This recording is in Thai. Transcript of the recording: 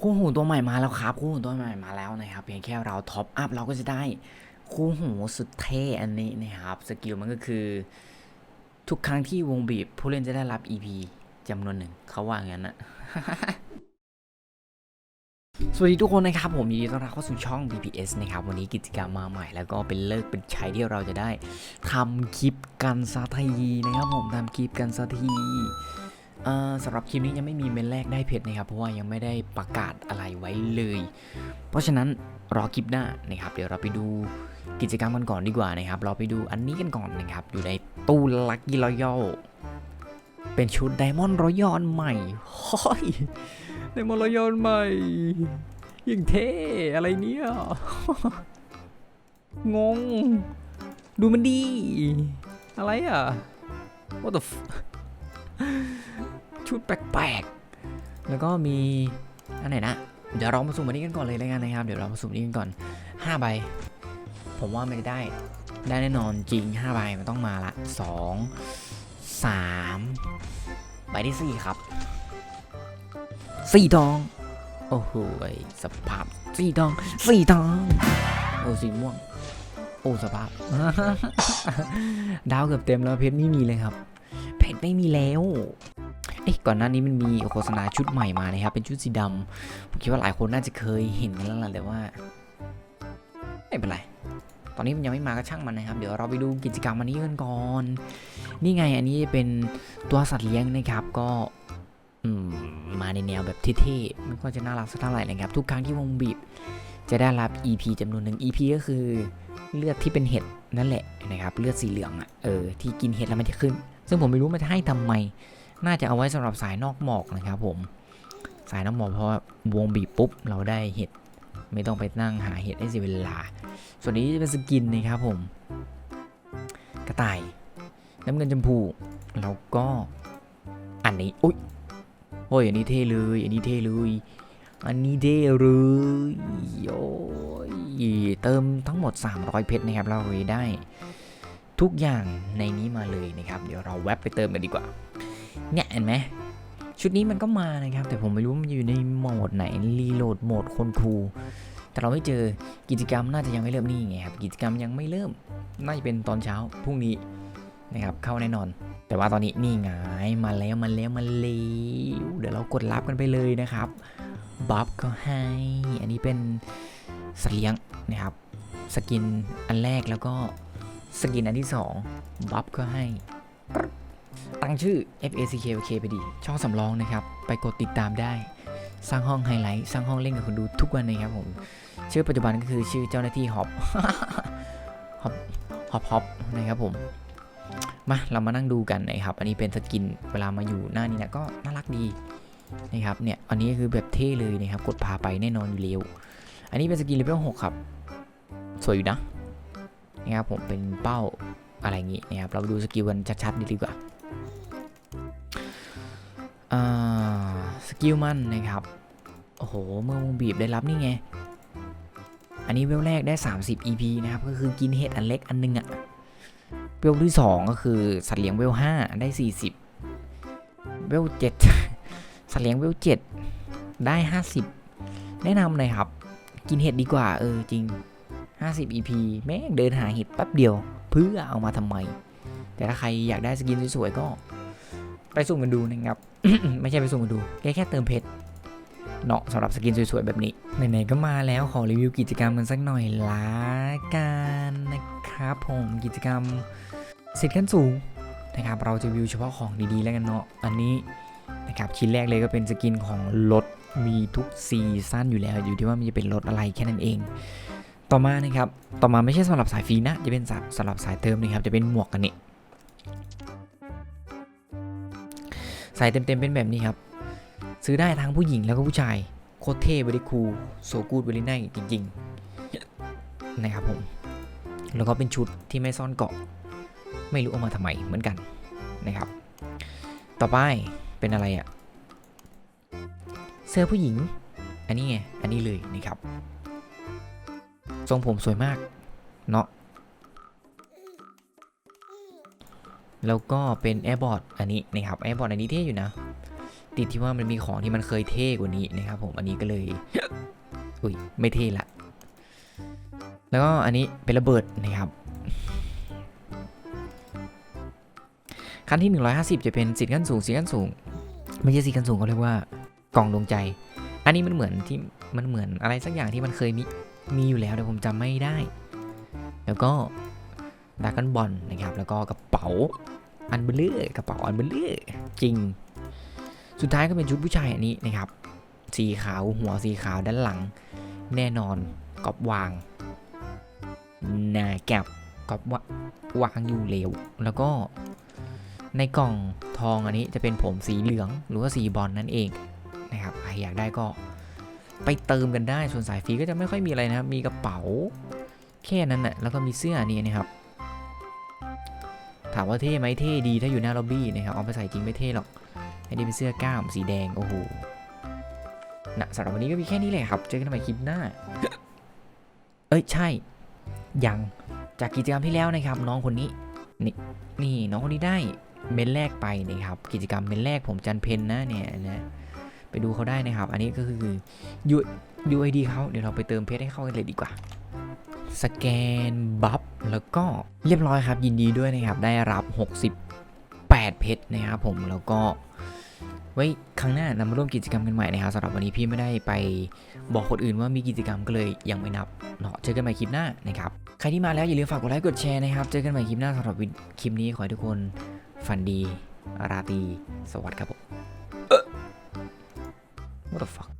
คู่หูตัวใหม่มาแล้วครับ คู่หูตัวใหม่มาแล้วนะครับ เพียงแค่เราท็อปอัพเราก็จะได้คู่หูสุดเท่อันนี้นะครับ สกิลมันก็คือ ทุกครั้งที่วงบีบ ผู้เล่นจะได้รับ EP จำนวนหนึ่งเขาว่างั้นนะสวัสดีทุกคนนะครับ ผมยินดีต้อนรับเข้าสู่ช่อง BPS นะครับวันนี้กิจกรรมมาใหม่แล้วก็เป็นเลิกเป็นชัยที่เราจะได้ทำคลิปกันสักทีนะครับผมทำคลิปกันสักที สำหรับคลิปนี้ยังไม่มีเมนแรกได้เพชรนะครับ เพราะว่ายังไม่ได้ประกาศอะไรไว้เลย เพราะฉะนั้นรอคลิปหน้านะครับ เดี๋ยวเราไปดูกิจกรรมกันก่อนดีกว่านะครับ เราไปดูอันนี้กันก่อนนะครับ อยู่ในตู้ลักกี้รอยัลเป็นชุดไดมอนด์รอยัลใหม่เฮ้ยไดมอนด์รอยัลใหม่ยิ่งเท่อะไรเนี่ยงง ดูมันดี อะไรอะ what the ชุดแปลกๆ แล้วก็มีอันไหนนะ เดี๋ยวเรามาสุ่มอันนี้กันก่อนเลยแล้วกันนะครับ เดี๋ยวเรามาสุ่มอันนี้กันก่อน5ใบ ผมว่าไม่ได้ ได้แน่นอนจริง5ใบมันต้องมาละ 2 3 ใบที่ 4 ครับ4ทอง โอ้โหสภาพสี่ทองสี่ทอง โอ้สีม่วง โอ้สภาพ ดาวเกือบเต็มแล้วเพชรไม่มีเลยครับ เพชรไม่มีแล้วเอ๊ะก่อนหน้านี้มันมีโฆษณาชุดใหม่มานะครับ เป็นชุดสีดำผมคิดว่าหลายคนน่าจะเคยเห็นกันแล้วล่ะแต่ว่าไม่เป็นไร ตอนนี้มันยังไม่มาก็ช่างมันนะครับ เดี๋ยวเราไปดูกิจกรรมอันนี้กันก่อน นี่ไงอันนี้เป็นตัวสัตว์เลี้ยงนะครับ ก็มมาในแนวแบบเท่ๆไม่ค่อยจะน่ารักสักเท่าไหร่นะครับ ทุกครั้งที่วงบีบจะได้รับ EP จำนวนหนึ่ง EP ก็คือเลือดที่เป็นเห็ดนั่นแหละนะครับ เลือดสีเหลืองอะ่ะ เออ ที่กินเห็ดแล้วมันจะขึ้น ซึ่งผมไม่รู้มันจะให้ทำไม น่าจะเอาไว้สำหรับสายนอกหมอกนะครับผม สายนอกหมอกเพราะว่าวงบีบปุ๊บเราได้เห็ด ไม่ต้องไปนั่งหาเห็ดให้เสียเวลา ส่วนนี้จะเป็นสกินนะครับผม กระต่าย น้ำเงินชมพู แล้วก็อันนี้ อุ้ยโอ้ยอันนี้เท่เลย อันนี้เท่เลย อันนี้เท่เลยโอ้ยเติมทั้งหมด 300 เพชรนะครับ เราได้ ทุกอย่างในนี้มาเลยนะครับ เดี๋ยวเราแวบไปเติมกันดีกว่า เนี่ยเห็นไหมชุดนี้มันก็มานะครับ แต่ผมไม่รู้มันอยู่ในโหมดไหนรีโหลดโหมดคนครูแต่เราไม่เจอกิจกรรมน่าจะยังไม่เริ่มนี่ไงครับกิจกรรมยังไม่เริ่มน่าจะเป็นตอนเช้าพรุ่งนี้นะครับเข้าแน่นอน แต่ว่าตอนนี้นี่ไงมาแล้วมาแล้วมาแล้วเดี๋ยวเรากดรับกันไปเลยนะครับบัฟก็ให้อันนี้เป็นสัตว์เลี้ยงนะครับสกินอันแรกแล้วก็ สกินอันที่2บัฟก็ให้ ตั้งชื่อ F A C K O K ไปดี ช่องสำรองนะครับ ไปกดติดตามได้ สร้างห้องไฮไลท์ สร้างห้องเล่นกับคนดูทุกวันนะครับผม ชื่อปัจจุบันก็คือชื่อเจ้าหน้าที่ฮอปฮอปฮอปฮอปนะครับผม มาเรามานั่งดูกันนะครับ อันนี้เป็นสกินเวลามาอยู่หน้านี้นะก็น่ารักดีนะครับเนี่ยอันนี้คือแบบเท่เลยนะครับ กดพาไปแน่นอนอยู่แล้วอันนี้เป็นสกินเลเวล6ครับ สวยอยู่นะ นะครับผมเป็นเป้าอะไรอย่างงี้นะครับเราดูสกิลกันชัดๆดีกว่าอ่าสกิลมันนะครับ โอ้โห เมื่อวงบีบได้รับนี่ไง อันนี้เวลแรกได้ 30 EP นะครับ ก็คือกินเห็ดอันเล็กอันนึงอะเวลที่ 2 ก็คือสัตว์เลี้ยงเวล5ได้ 40 เวล7สัตว์เลี้ยงเวล7ได้ 50 แนะนำเลยครับ กินเห็ดดีกว่า เออจริง 50 EP แม่งเดินหาเห็ดแป๊บเดียว เพื่อเอามาทำไม แต่ถ้าใครอยากได้สกินสวยๆก็ ไปสุ่มกันดูนะครับ ไม่ใช่ไปสุ่มกันดู แค่แค่เติมเพชรเนาะสำหรับสกินสวยๆ แบบนี้ ไหนๆ ก็มาแล้วขอรีวิวกิจกรรมมันสักหน่อยละกันนะครับผมกิจกรรมสิทธิ์ขั้นสูงนะครับเราจะวิวเฉพาะของดีๆ แล้วกันเนาะอันนี้นะครับชิ้นแรกเลยก็เป็นสกินของรถมีทุกซีซั่นอยู่แล้วอยู่ที่ว่ามันจะเป็นรถอะไรแค่นั้นเอง ต่อมานะครับ ต่อมาไม่ใช่สำหรับสายฟรีนะ จะเป็นสำหรับสายเติมนะครับ จะเป็นหมวกกันนี่ใส่เต็มๆเป็นแบบนี้ครับ ซื้อได้ทั้งผู้หญิงแล้วก็ผู้ชาย โคตรเท่บริคูโซกูดบริไนจริงๆนะครับผม แล้วก็เป็นชุดที่ไม่ซ่อนเกาะ ไม่รู้เอามาทำไมเหมือนกันนะครับ ต่อไปเป็นอะไรอะ่ะ เสื้อผู้หญิง อันนี้ไง อันนี้เลยนะครับ ทรงผมสวยมาก เนาะแล้วก็เป็นแอร์บอร์ดอันนี้นะครับแอร์บอร์ดอันนี้เท่อยู่นะ ติดที่ว่ามันมีของที่มันเคยเท่กว่านี้นะครับผมอันนี้ก็เลย อุ้ยไม่เท่ละ แล้วก็อันนี้เป็นระเบิดนะครับขั้นที่ 150 จะเป็นสิทธิ์ขั้นสูงสิทธิ์ขั้นสูง ไม่ใช่สิทธิ์ขั้นสูงเขาเรียกว่ากล่องดวงใจ อันนี้มันเหมือนที่มันเหมือนอะไรสักอย่างที่มันเคยมีมีอยู่แล้วแต่ผมจำไม่ได้ แล้วก็ดากันบอลนะครับ แล้วก็กระเป๋าอันเบลเลอร์กระเป๋าอันเบลเลอร์จริง สุดท้ายก็เป็นชุดผู้ชายอันนี้นะครับ สีขาวหัวสีขาวด้านหลัง แน่นอนกอบวางหนาแก็บกอบวาวางอยู่เหลวแล้วก็ในกล่องทองอันนี้จะเป็นผมสีเหลืองหรือว่าสีบอลนั่นเอง นะครับใครอยากได้ก็ไปเติมกันได้ส่วนสายฟรีก็จะไม่ค่อยมีอะไรนะครับ มีกระเป๋าแค่นั้นแหละแล้วก็มีเสื้อนี่นะครับ ถามว่าเท่ไหมเท่ดีถ้าอยู่หน้าล็อบบี้นะครับเอาไปใส่จริงไม่เท่หรอกอันนี้เป็นเสื้อกล้ามสีแดงโอ้โหนะสำหรับวันนี้ก็มีแค่นี้แหละครับ เจอกันใหม่คลิปหน้า เอ้ยใช่ ยัง จากกิจกรรมที่แล้วนะครับ น้องคนนี้ นี่นี่น้องคนนี้ได้เมนแรกไปนะครับ กิจกรรมเมนแรกผมจันเพนนะเนี่ยนะ ไปดูเขาได้นะครับ อันนี้ก็คือยูยูไอดีเขาเดี๋ยวเราไปเติมเพชรให้เข้ากันเลยดีกว่าสแกนบัฟแล้วก็เรียบร้อยครับ ยินดีด้วยนะครับ ได้รับ 68 เพชรนะครับผมแล้วก็ไว้ครั้งหน้านำมาร่วมกิจกรรมกันใหม่นะครับสำหรับวันนี้พี่ไม่ได้ไปบอกคนอื่นว่ามีกิจกรรมก็เลยยังไม่นับเนาะเจอกันใหม่คลิปหน้านะครับใครที่มาแล้วอย่าลืมฝากกดไลค์กดแชร์นะครับ เจอกันใหม่คลิปหน้าสำหรับคลิปนี้ขอให้ทุกคนฝันดี ราตรีสวัสดีครับผม What the fuck